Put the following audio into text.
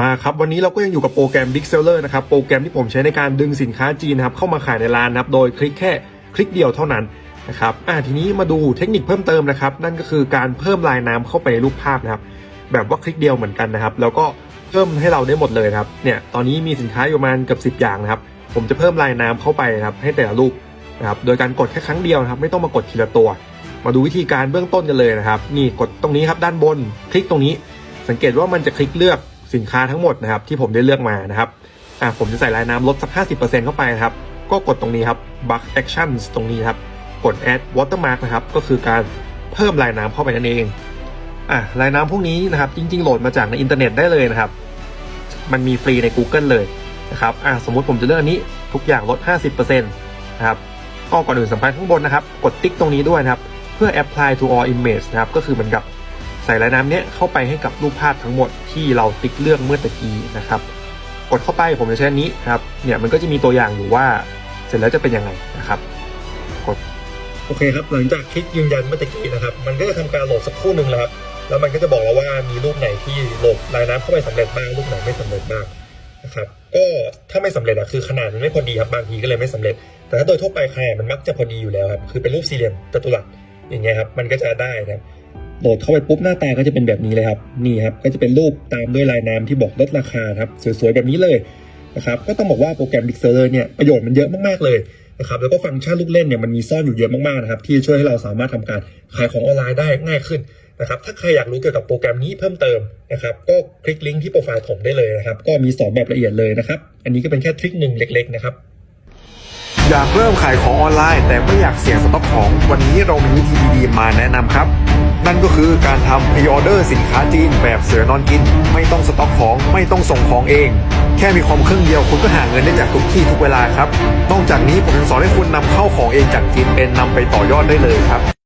มาครับวันนี้เราก็ยังอยู่กับโปรแกรม Big Seller นะครับโปรแกรมที่ผมใช้ในการดึงสินค้าจีนนะครับเข้ามาขายในร้านนะครับโดยคลิกแค่คลิกเดียวเท่านั้นนะครับอ่าทีนี้มาดูเทคนิคเพิ่มเติมนะครับ นั่นก็คือการเพิ่มลายน้ำเข้าไปในรูปภาพนะครับ แบบว่าคลิกเดียวเหมือนกันนะครับ แล้วก็เพิ่มให้เราได้หมดเลยครับเนี่ยตอนนี้มีสินค้าอยู่ประมาณเกือบ10 อย่างนะครับ ผมจะเพิ่มลายน้ำเข้าไปนะครับให้แต่ละรูปนะครับโดยการกดแค่ครั้งเดียวครับ ไม่ต้องมากดทีละตัว มาดูวิธีการเบื้องต้นกันเลยนะครับ นี่กดตรงนี้ครับด้านบน คลิกตรงนี้ สังเกตว่ามันจะคลิกเลือก สินค้าทั้งหมดนะครับที่ผมได้เลือกมานะครับอะผมจะใส่ลายน้ำลดสัก 50%เข้าไปนะครับ ก็กดตรงนี้ครับ Bug Actions ตรงนี้ครับ กด Add Watermark นะครับ ก็คือการเพิ่มลายน้ำเข้าไปนั่นเองอะลายน้ำพวกนี้นะครับ จริง ๆ โหลดมาจากในอินเทอร์เน็ตได้เลยนะครับ มันมีฟรีใน Google เลยนะครับอะสมมติผมจะเลือกอันนี้ทุกอย่างลด 50%นะครับก็ก่อนอื่นสำคัญข้างบนนะครับ กดติ๊กตรงนี้ด้วยนะครับ เพื่อ apply to all image นะครับ ก็คือเหมือนกับ ใส่ลายน้ำเนี้ยเข้าไปให้กับรูปภาพทั้งหมดที่เราติ๊กเลือกเมื่อตะกี้นะครับ กดเข้าไปผมจะใช้อันนี้ครับ เนี่ยมันก็จะมีตัวอย่างอยู่ว่าเสร็จแล้วจะเป็นยังไงนะครับกดโอเคครับหลังจากคลิกยืนยันเมื่อตะกี้นะครับ มันก็จะทำการโหลดสักครู่หนึ่งแล้วครับแล้วมันก็จะบอกเราว่ามีรูปไหนที่โหลดลายน้ำเข้าไปสำเร็จบ้างรูปไหนไม่สำเร็จบ้างนะครับก็ถ้าไม่สำเร็จอะคือขนาดมันไม่พอดีครับบางทีก็เลยไม่สำเร็จ แต่ถ้าโดยทั่วไปขนาดมันมักจะพอดีอยู่แล้วครับคือเป็นรูปสี่เหลี่ยมจัตุรัสอย่างเงี้ยครับมันก็จะได้นะ โหลดเข้าไปปุ๊บหน้าตาก็จะเป็นแบบนี้เลยครับนี่ครับก็จะเป็นรูปตามด้วยลายน้ำที่บอกลดราคาครับสวยๆแบบนี้เลยนะครับก็ต้องบอกว่าโปรแกรม Big Seller เนี่ยประโยชน์มันเยอะมากๆเลยนะครับแล้วก็ฟังก์ชันลูกเล่นเนี่ยมันมีซ่อนอยู่เยอะมากๆนะครับที่ช่วยให้เราสามารถทำการขายของออนไลน์ได้ง่ายขึ้นนะครับถ้าใครอยากรู้เกี่ยวกับโปรแกรมนี้เพิ่มเติมนะครับก็คลิกลิงก์ที่โปรไฟล์ผมได้เลยนะครับก็มีสอนแบบละเอียดเลยนะครับอันนี้ก็เป็นแค่ทริคหนึ่งเล็กๆนะครับ อยากเริ่มขายของออนไลน์ แต่ไม่อยากเสี่ยงสต็อกของ วันนี้เรามีวิธีดีๆมาแนะนำครับ นั่นก็คือการทำพ r ออเดอร์สินค้าจีนแบบเสือนอนกิน ไม่ต้องสต็อกของไม่ต้องส่งของเอง แค่มีความเครื่องเดียวคุณก็หาเงินได้จากทุกที่ทุกเวลาครับ นอกจากนี้ผมยังสอนให้คุณนำเข้าของเองจากจีนเป็นนำไปต่อยอดได้เลยครับ